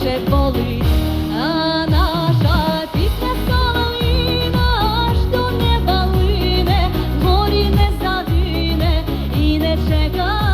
ще болить, а наша пісня солов'їна аж до неба лине, горі не загине і не чекає.